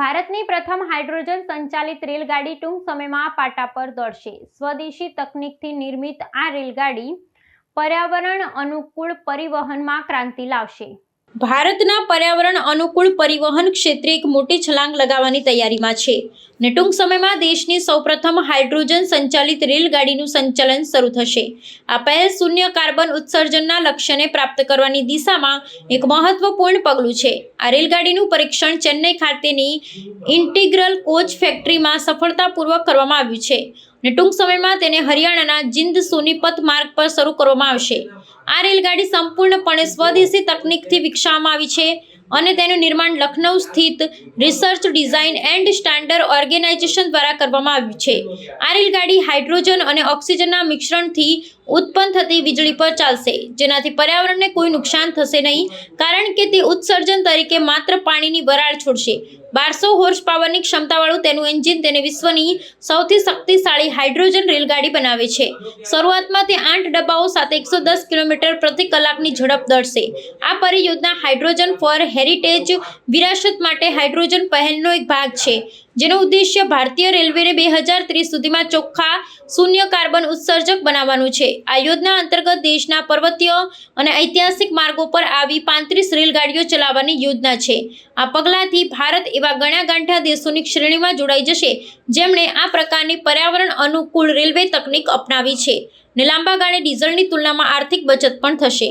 ભારતની પ્રથમ હાઇડ્રોજન સંચાલિત રેલગાડી ટૂંક સમયમાં પાટા પર દોડશે. સ્વદેશી તકનીકથી નિર્મિત આ રેલગાડી પર્યાવરણ અનુકૂળ પરિવહનમાં ક્રાંતિ લાવશે. ભારતના પર્યાવરણ અનુકૂળ પરિવહન ક્ષેત્રે એક મોટી છલાંગ લગાવવાની તૈયારીમાં છે. ને ટૂંક સમયમાં દેશની સૌપ્રથમ હાઇડ્રોજન સંચાલિત રેલગાડીનું સંચાલન શરૂ થશે. આ પહેલ શૂન્ય કાર્બન ઉત્સર્જનના લક્ષ્યને પ્રાપ્ત કરવાની દિશામાં એક મહત્વપૂર્ણ પગલું છે. આ રેલગાડીનું પરીક્ષણ ચેન્નઈ ખાતેની ઇન્ટિગ્રલ કોચ ફેક્ટરીમાં સફળતાપૂર્વક કરવામાં આવ્યું છે. ને ટૂંક સમયમાં તેને હરિયાણાના જિંદ સોનીપત માર્ગ પર શરૂ કરવામાં આવશે. આ રેલગાડી સંપૂર્ણપણે સ્વદેશી તકનીકથી વિકસાવવામાં આવી છે. અને તેનું નિર્માણ લખનૌ સ્થિત research design and standard organisation દ્વારા કરવામાં આવ્યું છે. આ રેલગાડી હાઇડ્રોજન અને ઓક્સિજનના મિશ્રણથી ઉત્પન્ન થતી વીજળી પર ચાલશે. જેનાથી પર્યાવરણને કોઈ નુકસાન થશે નહીં, કારણ કે તે ઉત્સર્જન તરીકે માત્ર પાણીની વરાળ છોડશે. બારસો હોર્સ પાવરની ક્ષમતાવાળું તેનું એન્જિન તેને વિશ્વની સૌથી શક્તિશાળી હાઇડ્રોજન રેલગાડી બનાવે છે. શરૂઆતમાં તે આઠ ડબ્બાઓ સાથે એકસો દસ કિલોમીટર પ્રતિ કલાકની ઝડપ દળશે. આ પરિયોજના હાઇડ્રોજન ફોર હેરિટેજ વિરાસત માટે હાઇડ્રોજન પહેલનો એક ભાગ છે. જેનો ઉદ્દેશ્ય ભારતીય રેલવેને બે હજાર ત્રીસ સુધીમાં ચોખ્ખા શૂન્ય કાર્બન ઉત્સર્જક બનાવવાનું છે. આ યોજના અંતર્ગત દેશના પર્વતીય અને ઐતિહાસિક માર્ગો પર આવી પાંત્રીસ રેલગાડીઓ ચલાવવાની યોજના છે. આ પગલાંથી ભારત એવા ગણ્યા ગાંઠા દેશોની શ્રેણીમાં જોડાઈ જશે, જેમણે આ પ્રકારની પર્યાવરણ અનુકૂળ રેલવે તકનીક અપનાવી છે. ને લાંબા ગાળે ડીઝલની તુલનામાં આર્થિક બચત પણ થશે.